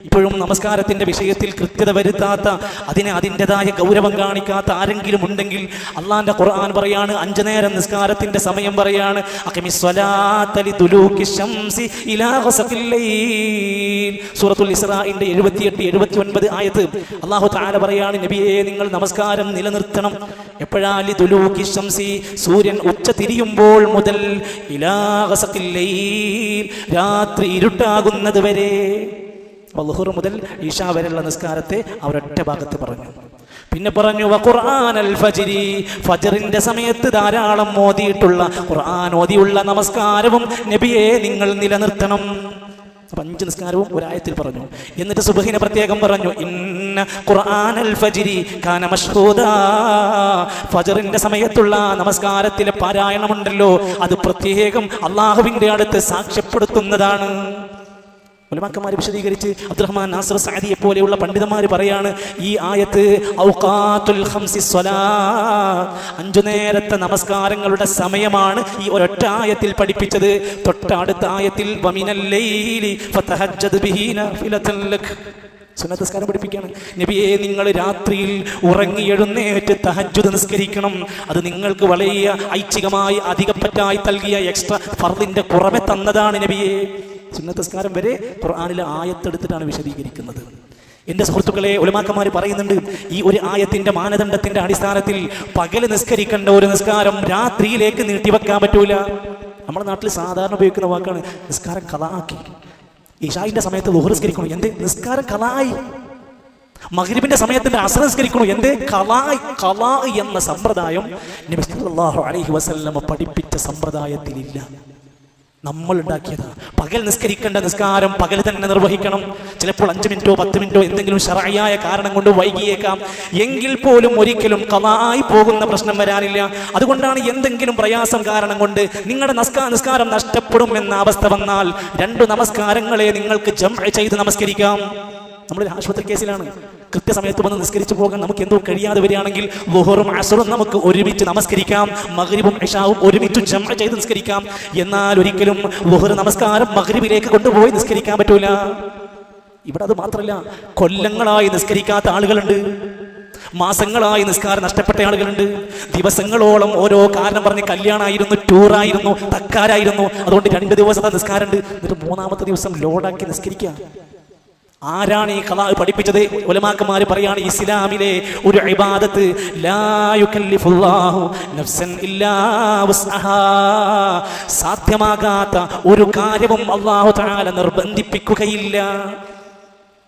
ഇപ്പോഴും നമസ്കാരത്തിന്റെ വിഷയത്തിൽ കൃത്യത വരുത്താത്ത അതിനെ അതിന്റെതായ ഗൗരവം കാണിക്കാത്ത ആരെങ്കിലും ഉണ്ടെങ്കിൽ അള്ളാന്റെ ഖുർആൻ പറയാണ് അഞ്ചു നേരം നിസ്കാരത്തിന്റെ സമയം പറയാണ് സൂറത്തുൽ ഇസ്രാഇന്റെ എഴുപത്തിയെട്ട് എഴുപത്തി ഒൻപത് ആയത്ത് അള്ളാഹു താല പറയാണ് നബിയെ നിങ്ങൾ നമസ്കാരം നിലനിർത്തണം. എപ്പോഴാലി തുലൂക്കി ശംസി? സൂര്യൻ ഉച്ച തിരിയുമ്പോൾ മുതൽ രാത്രി ഇരുട്ടാകുന്നത് വരെ വളുഹുർ മുതൽ ഈശാ വരെയുള്ള നിസ്കാരത്തെ അവരൊറ്റ ഭാഗത്ത് പറഞ്ഞു. പിന്നെ പറഞ്ഞു "വ ഖുർആനൽ ഫജ്രി. ഫജറിന്റെ സമയത്ത് ധാരാളം ഓതിയിട്ടുള്ള ഖുർആൻ ഓതിയുള്ള നമസ്കാരവും നബിയെ നിങ്ങൾ നിലനിർത്തണം. അഞ്ച് നിസ്കാരവും ഒരായത്തിൽ പറഞ്ഞു. എന്നിട്ട് സുബഹിനെ പ്രത്യേകം പറഞ്ഞു ഇന്ന ഖുർആനൽ ഫജ്രി കാന ഫജറിന്റെ സമയത്തുള്ള നമസ്കാരത്തിലെ പാരായണമുണ്ടല്ലോ അത് പ്രത്യേകം അള്ളാഹുവിന്റെ അടുത്ത് സാക്ഷ്യപ്പെടുത്തുന്നതാണ്. ഉലമാക്കന്മാർ വിശദീകരിച്ച് അബ്ദുറഹ്മാൻ നാസർ സാദിയെ പോലെയുള്ള പണ്ഡിതന്മാർ പറയാണ് ഈ ആയത്ത് ഔഖാത്തുൽ അഞ്ചു നേരത്തെ നമസ്കാരങ്ങളുടെ സമയമാണ് ഈ ഒരൊറ്റ ആയത്തിൽ പഠിപ്പിച്ചത്. തൊട്ടടുത്ത ആയത്തിൽ വമിനൽ ലൈലി ഫതഹജ്ജദ് ബിഹി നാഫിലതൻ ലക്. സുന്നത്ത് പഠിപ്പിക്കുകയാണ്. നബിയെ നിങ്ങൾ രാത്രിയിൽ ഉറങ്ങി എഴുന്നേറ്റ് തഹജ്ജുദ് നിസ്കരിക്കണം. അത് നിങ്ങൾക്ക് വളരെ ഐച്ഛികമായി അധികപ്പറ്റായി നൽകിയ എക്സ്ട്രാ ഫർദിന്റെ പുറമെ തന്നതാണ് നബിയെ. സുന്നത്ത് നിസ്കാരം വരെ ഖുർആാനിലെ ആയത്തെടുത്തിട്ടാണ് വിശദീകരിക്കുന്നത്. എന്റെ സുഹൃത്തുക്കളെ ഉലമാക്കന്മാർ പറയുന്നുണ്ട് ഈ ഒരു ആയത്തിന്റെ മാനദണ്ഡത്തിന്റെ അടിസ്ഥാനത്തിൽ പകൽ നിസ്കരിക്കേണ്ട ഒരു നിസ്കാരം രാത്രിയിലേക്ക് നീട്ടിവെക്കാൻ പറ്റൂല. നമ്മുടെ നാട്ടിൽ സാധാരണ ഉപയോഗിക്കുന്ന വാക്കാണ് നിസ്കാരം കലാക്കി. ഇഷായിന്റെ സമയത്ത് ലുഹർ നിസ്കരിക്കണം? എന്ത്? നിസ്കാരം കലായി. മഹരിബിന്റെ സമയത്തിന്റെ അസർ നിസ്കരിക്കണു? എന്തേ? കലായ് കലാ എന്ന സമ്പ്രദായം നബി സല്ലല്ലാഹു അലൈഹി പഠിപ്പിച്ച സമ്പ്രദായത്തിലില്ല. നമ്മൾ ഉണ്ടാക്കിയത് പകൽ നിസ്കരിക്കേണ്ട നിസ്കാരം പകൽ തന്നെ നിർവഹിക്കണം. ചിലപ്പോൾ അഞ്ച് മിനിറ്റോ പത്ത് മിനിറ്റോ എന്തെങ്കിലും ശറായ കാരണം കൊണ്ട് വൈകിയേക്കാം. എങ്കിൽ പോലും ഒരിക്കലും കലായി പോകുന്ന പ്രശ്നം വരാനില്ല. അതുകൊണ്ടാണ് എന്തെങ്കിലും പ്രയാസം കാരണം കൊണ്ട് നിങ്ങളുടെ നസ്കാ നിസ്കാരം നഷ്ടപ്പെടും എന്ന അവസ്ഥ വന്നാൽ രണ്ടു നമസ്കാരങ്ങളെ നിങ്ങൾക്ക് ജം ചെയ്ത് നമസ്കരിക്കാം. നമ്മളൊരു ആശുപത്രി കേസിലാണ്. കൃത്യസമയത്ത് വന്ന് നിസ്കരിച്ചു പോകാൻ നമുക്ക് എന്തോ കഴിയാതെ വരികയാണെങ്കിൽ ലുഹറും അസറും നമുക്ക് ഒരുമിച്ച് നമസ്കരിക്കാം മഗ്രിബും ഇഷാവും ഒരുമിച്ച് ജമ ചെയ്ത് നിസ്കരിക്കാം. എന്നാൽ ഒരിക്കലും ലുഹർ നമസ്കാരം മഗ്രിബിലേക്ക് കൊണ്ടുപോയി നിസ്കരിക്കാൻ പറ്റൂല. ഇവിടെ അത് മാത്രമല്ല കൊല്ലങ്ങളായി നിസ്കരിക്കാത്ത ആളുകളുണ്ട്. മാസങ്ങളായി നിസ്കാരം നഷ്ടപ്പെട്ട ആളുകളുണ്ട്. ദിവസങ്ങളോളം ഓരോ കാരണം പറഞ്ഞ് കല്യാണമായിരുന്നു ടൂറായിരുന്നു തക്കാരായിരുന്നു. അതുകൊണ്ട് രണ്ട് ദിവസത്തെ നിസ്കാരമുണ്ട്. എന്നിട്ട് മൂന്നാമത്തെ ദിവസം ലോഡാക്കി നിസ്കരിക്കുക. ആരാണ് ഈ കലാ പഠിപ്പിച്ചത്? ഒലമാക്കന്മാർ പറയാണ് ഇസ്ലാമിലെ ഒരു ഇബാദത്ത്. സാധ്യമാകാത്ത ഒരു കാര്യവും അള്ളാഹു തആല നിർബന്ധിപ്പിക്കുകയില്ല.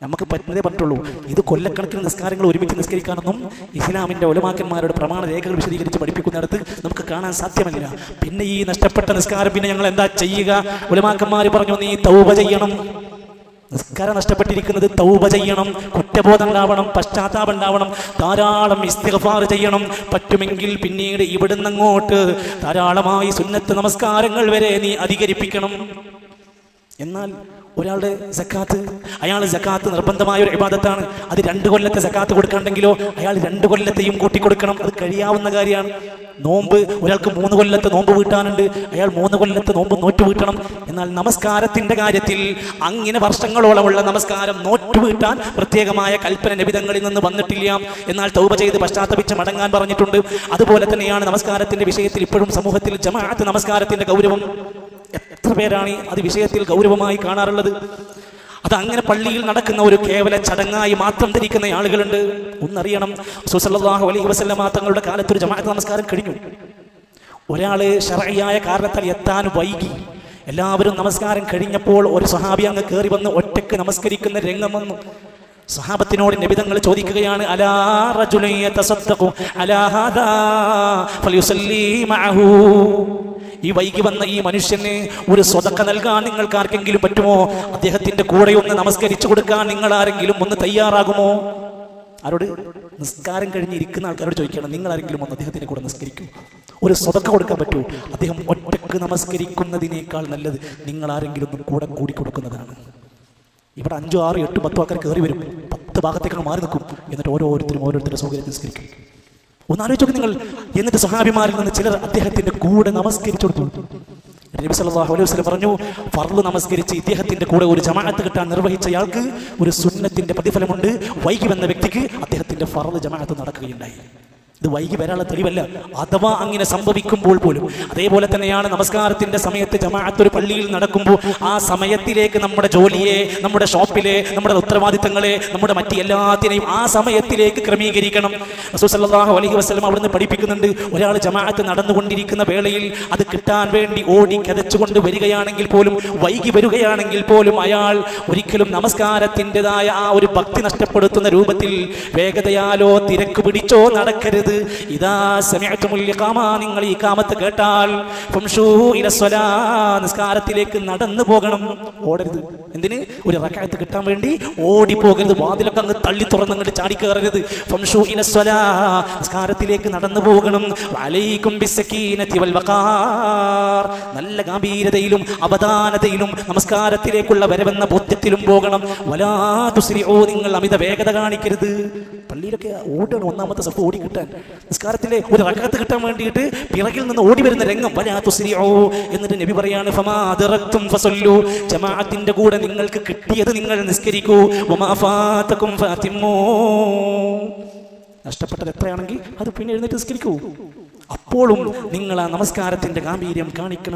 നമുക്ക് പറ്റുന്നതേ പറ്റുള്ളൂ. ഇത് കൊല്ലക്കണക്കിന് നിസ്കാരങ്ങൾ ഒരുമിച്ച് നിസ്കരിക്കാനൊന്നും ഇസ്ലാമിന്റെ ഒലമാക്കന്മാരുടെ പ്രമാണ രേഖകൾ വിശദീകരിച്ച് പഠിപ്പിക്കുന്നിടത്ത് നമുക്ക് കാണാൻ സാധ്യമല്ല. പിന്നെ ഈ നഷ്ടപ്പെട്ട നിസ്കാരം പിന്നെ ഞങ്ങൾ എന്താ ചെയ്യുക? ഒലമാക്കന്മാർ പറഞ്ഞു നീ തൗബ ചെയ്യണം. നിസ്കാരം നഷ്ടപ്പെട്ടിരിക്കുന്നത് തൗബ ചെയ്യണം കുറ്റബോധം ഉണ്ടാവണം പശ്ചാത്താപം ഉണ്ടാവണം ധാരാളം ഇസ്തിഗ്ഫാർ ചെയ്യണം. പറ്റുമെങ്കിൽ പിന്നീട് ഇവിടുന്നങ്ങോട്ട് ധാരാളമായി സുന്നത്ത് നമസ്കാരങ്ങൾ വരെ നീ അധികരിപ്പിക്കണം. എന്നാൽ ഒരാളുടെ സക്കാത്ത് അയാൾ സക്കാത്ത് നിർബന്ധമായ ഒരു വിവാദത്താണ് അത് രണ്ട് കൊല്ലത്തെ സക്കാത്ത് കൊടുക്കണ്ടെങ്കിലോ അയാൾ രണ്ട് കൊല്ലത്തെയും കൂട്ടി കൊടുക്കണം. അത് കഴിയാവുന്ന കാര്യമാണ്. നോമ്പ് ഒരാൾക്ക് മൂന്ന് കൊല്ലത്തെ നോമ്പ് വീട്ടാനുണ്ട്. അയാൾ മൂന്ന് കൊല്ലത്തെ നോമ്പ് നോറ്റ് വീട്ടണം. എന്നാൽ നമസ്കാരത്തിന്റെ കാര്യത്തിൽ അങ്ങനെ വർഷങ്ങളോളമുള്ള നമസ്കാരം നോറ്റ് വീട്ടാൻ പ്രത്യേകമായ കൽപ്പന നിബിധങ്ങളിൽ നിന്ന് വന്നിട്ടില്ല. എന്നാൽ തൗപ ചെയ്ത് പശ്ചാത്തപിച്ച് മടങ്ങാൻ പറഞ്ഞിട്ടുണ്ട്. അതുപോലെ തന്നെയാണ് നമസ്കാരത്തിന്റെ വിഷയത്തിൽ ഇപ്പോഴും സമൂഹത്തിൽ ജമാഅത്ത് നമസ്കാരത്തിന്റെ ഗൗരവം. എത്ര പേരാണ് അത് വിഷയത്തിൽ ഗൗരവമായി കാണാറുള്ളത്? അത് അങ്ങനെ പള്ളിയിൽ നടക്കുന്ന ഒരു കേവല ചടങ്ങായി മാത്രം ധരിക്കുന്ന ആളുകളുണ്ട്. ഒന്നറിയണം സുസല്ലാഹു അലൈഹി വസല്ലമ തങ്ങളുടെ കാലത്ത് ഒരു ജമാഅത്ത് നമസ്കാരം കഴിഞ്ഞു. ഒരാൾ ഷറയായ കാരണത്താൽ എത്താൻ വൈകി. എല്ലാവരും നമസ്കാരം കഴിഞ്ഞപ്പോൾ ഒരു സഹാബി അങ്ങ് കയറി വന്ന് ഒറ്റയ്ക്ക് നമസ്കരിക്കുന്ന രംഗം വന്നു. സഹാബത്തിനോട് നിബിതങ്ങൾ ചോദിക്കുകയാണ് ഈ വൈകി വന്ന ഈ മനുഷ്യന് ഒരു സ്വതക്ക നൽകാൻ നിങ്ങൾക്ക് ആർക്കെങ്കിലും പറ്റുമോ? അദ്ദേഹത്തിന്റെ കൂടെ ഒന്ന് നമസ്കരിച്ചു കൊടുക്കാൻ നിങ്ങൾ ആരെങ്കിലും ഒന്ന് തയ്യാറാകുമോ? ആരോട്? നിസ്കാരം കഴിഞ്ഞ് ഇരിക്കുന്ന ആൾക്കാരോട് ചോദിക്കണം നിങ്ങൾ ആരെങ്കിലും ഒന്ന് അദ്ദേഹത്തിന്റെ കൂടെ നിസ്കരിക്കും. ഒരു സ്വതക്ക കൊടുക്കാൻ പറ്റൂ. അദ്ദേഹം ഒറ്റയ്ക്ക് നമസ്കരിക്കുന്നതിനേക്കാൾ നല്ലത് നിങ്ങൾ ആരെങ്കിലും ഒന്ന് കൂടെ കൂടി കൊടുക്കുന്നതാണ്. ഇവിടെ അഞ്ചോ ആറ് എട്ട് പത്തു ആൾക്കാർ കയറി വരും. പത്ത് ഭാഗത്തേക്കാണ് മാറി നിൽക്കും. എന്നിട്ട് ഓരോരുത്തരും ഓരോരുത്തരുടെ സൗകര്യം നിസ്കരിക്കും. ഒന്നാലോചിച്ചോക്കെ നിങ്ങൾ. എന്നിട്ട് സഹാബിമാരിൽ നിന്ന് ചിലർ അദ്ദേഹത്തിന്റെ കൂടെ നമസ്കരിച്ചു കൊടുത്തു. നബി സല്ലല്ലാഹു അലൈഹി വസല്ലം പറഞ്ഞു ഫർൾ നമസ്കരിച്ച് ഇദ്ദേഹത്തിന്റെ കൂടെ ഒരു ജമാഅത്ത് കിട്ടാൻ നിർവഹിച്ചയാൾക്ക് ഒരു സുന്നത്തിന്റെ പ്രതിഫലമുണ്ട്. വൈകി വന്ന വ്യക്തിക്ക് അദ്ദേഹത്തിന്റെ ഫർൾ ജമാഅത്ത് നടക്കുകയുണ്ടായി. ഇത് വൈകി വരാനുള്ള തെളിവല്ല. അഥവാ അങ്ങനെ സംഭവിക്കുമ്പോൾ പോലും. അതേപോലെ തന്നെയാണ് നമസ്കാരത്തിന്റെ സമയത്ത് ജമാഅത്ത് ഒരു പള്ളിയിൽ നടക്കുമ്പോൾ ആ സമയത്തിലേക്ക് നമ്മുടെ ജോലിയെ നമ്മുടെ ഷോപ്പിലെ നമ്മുടെ ഉത്തരവാദിത്തങ്ങളെ നമ്മുടെ മറ്റ് എല്ലാത്തിനെയും ആ സമയത്തിലേക്ക് ക്രമീകരിക്കണം. റസൂൽ സല്ലല്ലാഹു അലൈഹി വസല്ലം അവിടുന്ന് പഠിപ്പിക്കുന്നുണ്ട് ഒരാൾ ജമാഅത്ത് നടന്നുകൊണ്ടിരിക്കുന്ന വേളയിൽ അത് കിട്ടാൻ വേണ്ടി ഓടി കതച്ചുകൊണ്ട് വരികയാണെങ്കിൽ പോലും വൈകി വരികയാണെങ്കിൽ പോലും അയാൾ ഒരിക്കലും നമസ്കാരത്തിന്റെതായ ആ ഒരു ഭക്തി നഷ്ടപ്പെടുത്തുന്ന രൂപത്തിൽ വേഗതയാലോ തിരക്ക് പിടിച്ചോ നടക്കരുത്. ഇതാ സമയത്തുമുൽ ഇഖാമ നിങ്ങൾ ഈ കാമത്ത് കേട്ടാൽ നിസ്കാരത്തിലേക്ക് നടന്നു പോകണം. ഓടരുത്. എന്തിന്? ഒരു റക്കായത്ത് കിട്ടാൻ വേണ്ടി ഓടി പോകരുത് വാതിലൊക്കെ അങ്ങ് തള്ളി തുറന്ന് അങ്ങോട്ട് ചാടി കയറരുത് ഫംഷു നിസ്കാരത്തിലേക്ക് നടന്നു പോകണം. വലൈക്കും നല്ല ഗാംഭീരതയിലും അവധാനതയിലും നമസ്കാരത്തിലേക്കുള്ള വരവെന്ന ബോധ്യത്തിലും പോകണം. വലാ ഓ നിങ്ങൾ അമിത വേഗത കാണിക്കരുത്. പള്ളിയിലൊക്കെ ഓടണം ഒന്നാമത്തെ സഫ് ഓടി കിട്ടാൻ നിസ്കാരത്തിലെ ഒരു റക്കത്ത് കിട്ടാൻ വേണ്ടിയിട്ട് പിറകിൽ നിന്ന് ഓടി വരുന്ന രംഗം. വലാ തുസ്രിഊ എന്നിട്ട് നബി പറയാണ് ഫമാ അദ്റക്തും ഫസല്ലു. ജമാഅത്തിന്റെ കൂടെ നിങ്ങൾക്ക് കിട്ടിയത് നിങ്ങൾ നിസ്കരിക്കൂ. വമാ ഫാതകും ഫാത്തിമൂ. നഷ്ടപ്പെട്ടത് എത്രയാണെങ്കിൽ അത് പിന്നെ എഴുന്നേറ്റ് നിസ്കരിക്കൂ. അപ്പോഴും നിങ്ങൾ ആ നമസ്കാരത്തിന്റെ ഗാംഭീര്യം കാണിക്കണം.